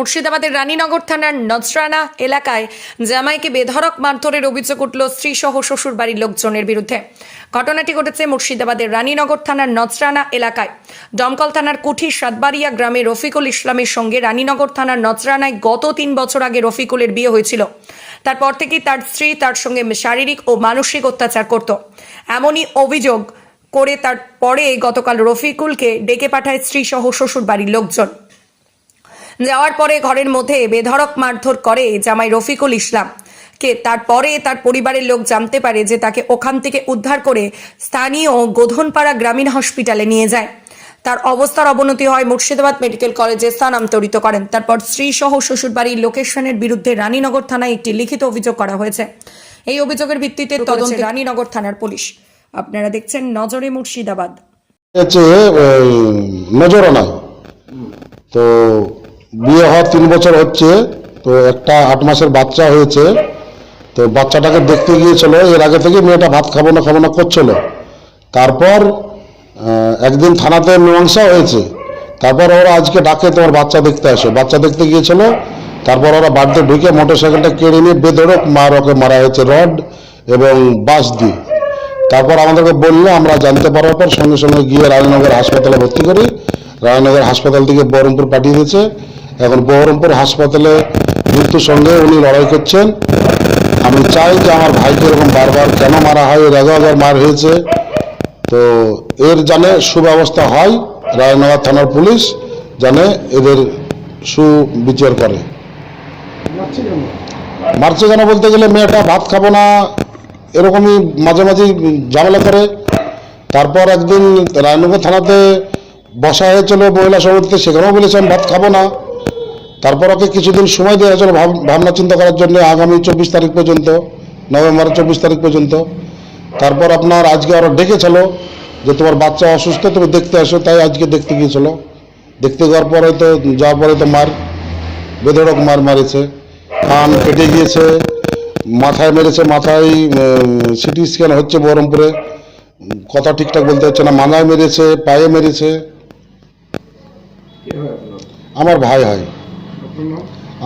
মুর্শিদাবাদের রানীনগর থানার নজরানা এলাকায় জামাইকে বেধড়ক মারধরের অভিযোগ উঠল স্ত্রী সহ শ্বশুর বাড়ির লোকজনের বিরুদ্ধে। ঘটনাটি ঘটেছে মুর্শিদাবাদের রানীনগর থানার নজরানা এলাকায়। দমকল থানার কুঠি সাতবাড়িয়া গ্রামে রফিকুল ইসলামের সঙ্গে রানীনগর থানার নজরানায় গত তিন বছর আগে রফিকুলের বিয়ে হয়েছিল। তারপর থেকেই তার স্ত্রী তার সঙ্গে শারীরিক ও মানসিক অত্যাচার করত। এমনই অভিযোগ করে তারপরে গতকাল রফিকুলকে ডেকে পাঠায় স্ত্রী সহ শ্বশুর বাড়ির লোকজন। যাওয়ার পরে ঘরের মধ্যে বেধড়ক মারধর করে জামাই রফিকুল ইসলাম। কে তারপরে তার পরিবারের লোক জানতে পারে যে তাকে ওখান থেকে উদ্ধার করে স্থানীয় গোধনপাড়া গ্রামীণ হসপিটালে নিয়ে যায়। তার অবস্থার অবনতি হয় মুর্শিদাবাদ মেডিকেল কলেজে স্থানান্তরিত করেন। তারপর স্ত্রী সহ শ্বশুরবাড়ির লোকেশনের বিরুদ্ধে রানীনগর থানায় একটি লিখিত অভিযোগ করা হয়েছে। এই অভিযোগের ভিত্তিতে তদন্তে রানীনগর থানার পুলিশ। আপনারা দেখছেন নজরে মুর্শিদাবাদ। নজরানা। তো বিয়ে হওয়ার তিন বছর হচ্ছে, তো একটা আট মাসের বাচ্চা হয়েছে। তো বাচ্চাটাকে দেখতে গিয়েছিল, এর আগে থেকে মেয়েটা ভাত খাব না খাব না করছিল। তারপর একদিন থানাতে মীমাংসা হয়েছে। তারপর ওরা আজকে ডাকে তোমার বাচ্চা দেখতে আসো। বাচ্চা দেখতে গিয়েছিল, তারপর ওরা বাড়িতে ঢুকে মোটর সাইকেলটা কেড়ে নিয়ে বেদরক মার ওকে মারা হয়েছে রড এবং বাঁশ দিয়ে। তারপর আমাদেরকে বলল, আমরা জানতে পারার পর সঙ্গে সঙ্গে গিয়ে রাজনগর হাসপাতালে ভর্তি করি। রাজনগর হাসপাতাল থেকে বহরমপুর পাঠিয়ে দিয়েছে। এখন বহরমপুর হাসপাতালে মৃত্যুর সঙ্গে উনি লড়াই করছেন। আমি চাই যে আমার ভাইকে এরকম বারবার কেন মারা হয়, এর আগেও একবার মার হয়েছে। তো এর জানে সুব্যবস্থা হয়, রায়নগর থানার পুলিশ জানে এদের সুবিচার করে। মারছে কেন বলতে গেলে মেয়েটা ভাত খাব না, এরকমই মাঝে মাঝে ঝামেলা করে। তারপর একদিন রায়নগর থানাতে বসা হয়েছিল মহিলা সমিতিতে সেখানেও বলেছে আমি ভাত খাব না। তারপর ওকে কিছুদিন সময় দেওয়া হয়েছিল ভাব- ভাবনা চিন্তা করার জন্য আগামী চব্বিশ তারিখ পর্যন্ত নভেম্বরের চব্বিশ তারিখ পর্যন্ত। তারপর আপনার আজকে ওরা ডেকেছিল যে তোমার বাচ্চা অসুস্থ, তুমি দেখতে আসো, তাই আজকে দেখতে গিয়েছিল। দেখতে যাওয়ার পরে তো, যাওয়ার পরে তো মার, বেধড়ক মার মারেছে। কান কেটে গিয়েছে, মাথায় মেরেছে, মাথায় সিটি স্ক্যান হচ্ছে বহরমপুরে। কথা ঠিকঠাক বলতে হচ্ছে না মাথায় মেরেছে, পায়ে মেরেছে। আমার ভাই হয়।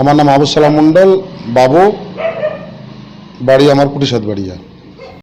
আমার নাম আবু সালাম মণ্ডল বাবু বাড়ি আমার কুটিসাদ বাড়িয়া।